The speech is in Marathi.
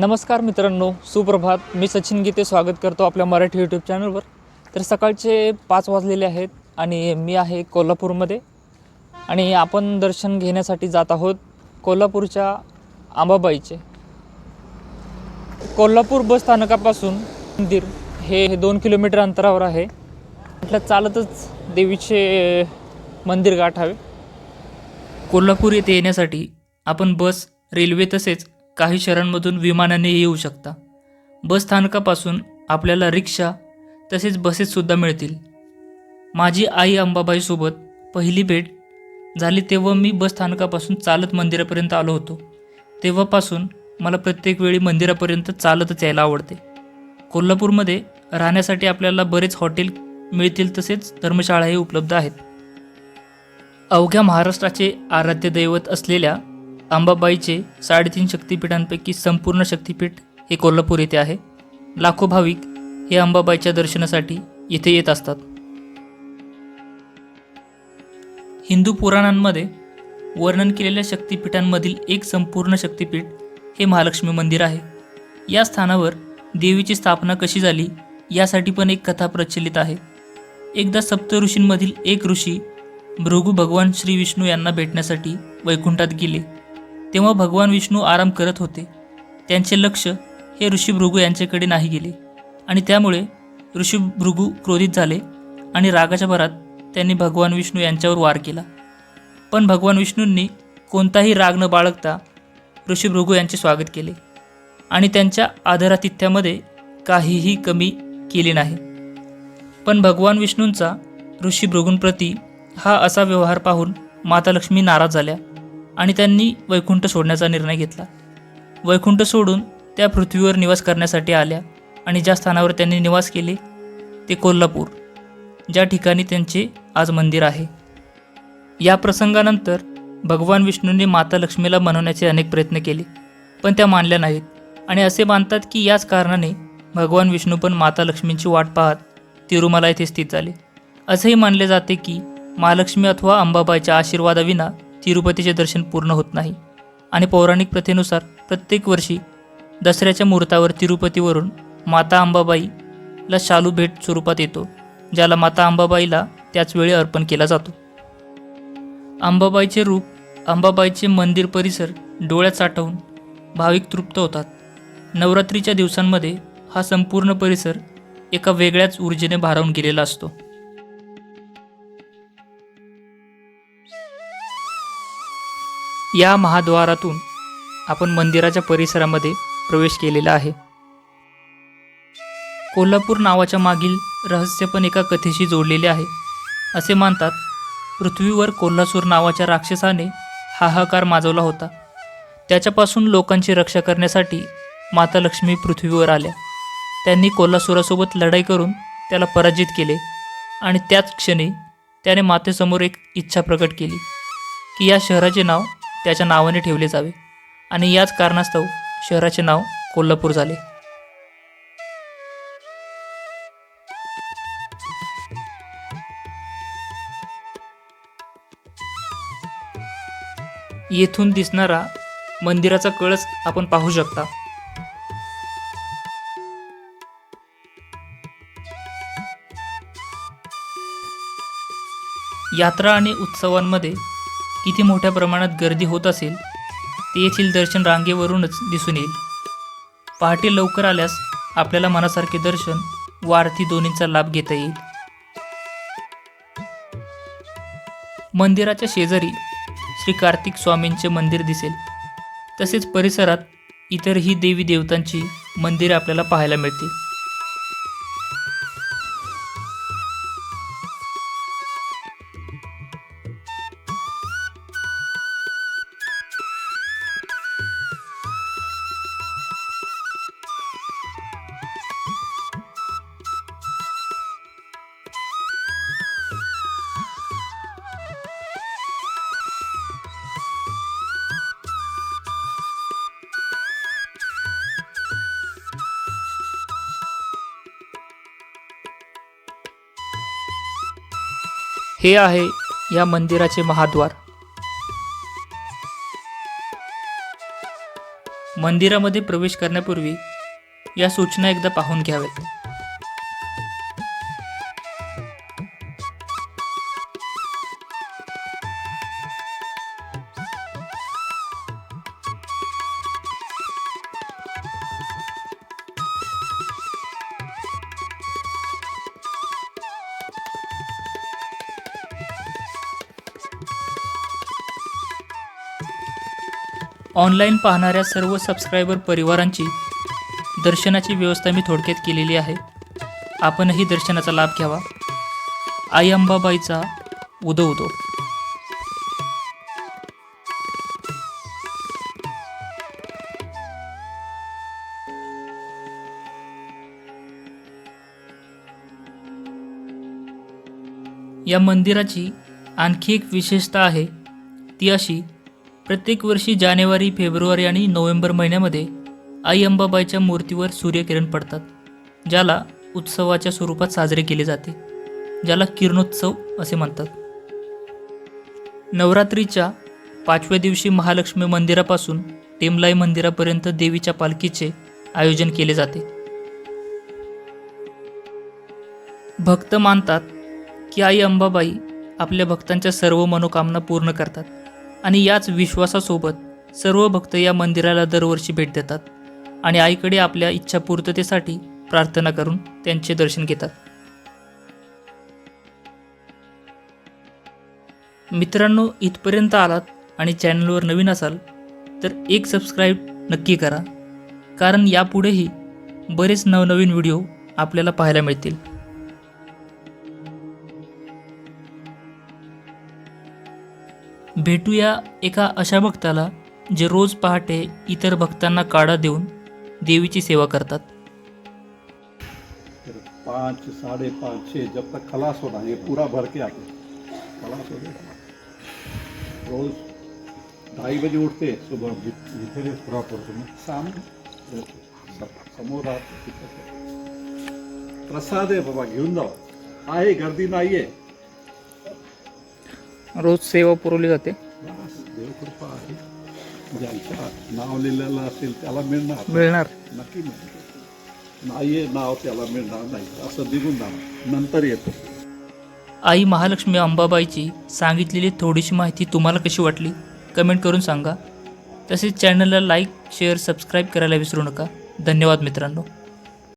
नमस्कार मित्रांनो सुप्रभात. मी सचिन गीते स्वागत करतो आपल्या मराठी यूट्यूब चॅनलवर तर सकाळचे पाच वाजलेले आहेत आणि मी आहे कोल्हापूरमध्ये. आणि आपण दर्शन घेण्यासाठी जात आहोत कोल्हापूरच्या आंबाबाईचे. कोल्हापूर बस स्थानकापासून मंदिर हे दोन किलोमीटर अंतरावर आहे. म्हटलं चालतच देवीचे मंदिर गाठावे. कोल्हापूर येथे येण्यासाठी आपण बस रेल्वे तसेच काही शहरांमधून विमानाने येऊ शकता. बस स्थानकापासून आपल्याला रिक्षा तसेच बसेससुद्धा मिळतील. माझी आई अंबाबाईसोबत पहिली भेट झाली तेव्हा मी बस स्थानकापासून चालत मंदिरापर्यंत आलो होतो. तेव्हापासून मला प्रत्येक वेळी मंदिरापर्यंत चालतच यायला आवडते. कोल्हापूरमध्ये राहण्यासाठी आपल्याला बरेच हॉटेल मिळतील तसेच धर्मशाळाही उपलब्ध आहेत. अवघ्या महाराष्ट्राचे आराध्य दैवत असलेल्या अंबाबाईचे साडेतीन शक्तिपीठांपैकी संपूर्ण शक्तिपीठ हे कोल्हापूर येथे आहे. लाखो भाविक हे अंबाबाईच्या दर्शनासाठी येथे येत असतात. हिंदू पुराणांमध्ये वर्णन केलेल्या शक्तिपीठांमधील एक संपूर्ण शक्तिपीठ हे महालक्ष्मी मंदिर आहे. या स्थानावर देवीची स्थापना कशी झाली यासाठी पण एक कथा प्रचलित आहे. एकदा सप्त ऋषींमधील एक ऋषी भृगू भगवान श्री विष्णू यांना भेटण्यासाठी वैकुंठात गेले. तेव्हा भगवान विष्णू आराम करत होते. त्यांचे लक्ष हे ऋषी भृगू यांच्याकडे नाही गेले आणि त्यामुळे ऋषी भृगू क्रोधित झाले आणि रागाच्या भरात त्यांनी भगवान विष्णू यांच्यावर वार केला. पण भगवान विष्णूंनी कोणताही राग न बाळगता ऋषी भृगू यांचे स्वागत केले आणि त्यांच्या आदरातिथ्यामध्ये काहीही कमी केले नाही. पण भगवान विष्णूंचा ऋषी भृगूंप्रती हा असा व्यवहार पाहून माता लक्ष्मी नाराज झाल्या. आणि त्यांनी वैकुंठ सोडण्याचा निर्णय घेतला. वैकुंठ सोडून त्या पृथ्वीवर निवास करण्यासाठी आल्या आणि ज्या स्थानावर त्यांनी निवास केले ते कोल्हापूर ज्या ठिकाणी त्यांचे आज मंदिर आहे. या प्रसंगानंतर भगवान विष्णूंनी माता लक्ष्मीला मनवण्याचे अनेक प्रयत्न केले पण त्या मानल्या नाहीत आणि असे मानतात की याच कारणाने भगवान विष्णू पण माता लक्ष्मींची वाट पाहत तिरुमला येथे स्थित झाले. असेही मानले जाते की महालक्ष्मी अथवा अंबाबाईच्या आशीर्वादाविना तिरुपतीचे दर्शन पूर्ण होत नाही. आणि पौराणिक प्रथेनुसार प्रत्येक वर्षी दसऱ्याच्या मुहूर्तावर तिरुपतीवरून माता अंबाबाईला शालू भेट स्वरूपात येतो ज्याला माता अंबाबाईला त्याच वेळी अर्पण केला जातो. अंबाबाईचे रूप अंबाबाईचे मंदिर परिसर डोळ्यात साठवून भाविक तृप्त होतात. नवरात्रीच्या दिवसांमध्ये हा संपूर्ण परिसर एका वेगळ्याच ऊर्जेने भारावून गेलेला असतो. या महाद्वारातून आपण मंदिराच्या परिसरामध्ये प्रवेश केलेला आहे. कोल्हापूर नावाच्या मागील रहस्य पण एका कथेशी जोडलेले आहे. असे मानतात पृथ्वीवर कोल्हासूर नावाच्या राक्षसाने हाहाकार माजवला होता. त्याच्यापासून लोकांची रक्षा करण्यासाठी माता लक्ष्मी पृथ्वीवर आल्या. त्यांनी कोल्हासुरासोबत लढाई करून त्याला पराजित केले आणि त्याच क्षणी त्याने मातेसमोर एक इच्छा प्रकट केली की या शहराचे नाव त्याच्या नावाने ठेवले जावे. आणि याच कारणास्तव शहराचे नाव कोल्हापूर झाले. येथून दिसणारा मंदिराचा कळस आपण पाहू शकता. यात्रा आणि उत्सवांमध्ये किती मोठ्या प्रमाणात गर्दी होत असेल ते येथील दर्शन रांगेवरूनच दिसून येईल. पहाटे लवकर आल्यास आपल्याला मनासारखे दर्शन व आरती दोन्हींचा लाभ घेता येईल. मंदिराच्या शेजारी श्री कार्तिक स्वामींचे मंदिर दिसेल. तसेच परिसरात इतरही देवी देवतांची मंदिरे आपल्याला पाहायला मिळतील. हे आहे या मंदिराचे महाद्वार. मंदिरामध्ये प्रवेश करण्यापूर्वी या सूचना एकदा पाहून घ्याव्यात. ऑनलाईन पाहणाऱ्या सर्व सबस्क्रायबर परिवारांची दर्शनाची व्यवस्था मी थोडक्यात केलेली आहे. आपणही दर्शनाचा लाभ घ्यावा. आई अंबाबाईचा उदो उदो. या मंदिराची आणखी एक विशेषता आहे. ती अशी प्रत्येक वर्षी जानेवारी फेब्रुवारी आणि नोव्हेंबर महिन्यामध्ये आई अंबाबाईच्या मूर्तीवर सूर्यकिरण पडतात ज्याला उत्सवाच्या स्वरूपात साजरे केले जाते ज्याला किरणोत्सव असे म्हणतात. नवरात्रीच्या पाचव्या दिवशी महालक्ष्मी मंदिरापासून टेमलाई मंदिरापर्यंत देवीच्या पालखीचे आयोजन केले जाते. भक्त मानतात की आई अंबाबाई आपल्या भक्तांच्या सर्व मनोकामना पूर्ण करतात. आणि याच विश्वासासोबत सर्व भक्त या मंदिराला दरवर्षी भेट देतात आणि आईकडे आपल्या इच्छापूर्ततेसाठी प्रार्थना करून त्यांचे दर्शन घेतात. मित्रांनो इथपर्यंत आलात आणि चॅनलवर नवीन असाल तर एक सबस्क्राईब नक्की करा. कारण यापुढेही बरेच नवनवीन व्हिडिओ आपल्याला पाहायला मिळतील. भेटूया एका अशा भक्ताला जे रोज पहाटे इतर भक्तांना काढा देऊन देवीची सेवा करतात. फिर पाँच साढ़े पाँच छः जब तक खलास होना ये पूरा भर के आते खलास हो गया। रोज ढाई बजे उठते सुबह। इथे प्रॉपर तुम्ही सामने समोर राहतो. प्रसाद आहे बाबा घेऊन जावा आहे गर्दी नाहीये रोज सेवा पुरवली जाते. बस, देवकृपा आहे. ज्यांच्या नाव लिहिलेलं असेल त्याला मिळणार. मिळणार. नक्की मिळणार. नाहीये नाव त्याला मिळणार नाही. असं निघून जाणार. नंतर येतो. आई महालक्ष्मी अंबाबाईची सांगितलेली थोडीशी माहिती तुम्हाला कशी वाटली कमेंट करून सांगा. तसेच चॅनलला लाईक शेअर सबस्क्राईब करायला विसरू नका. धन्यवाद मित्रांनो.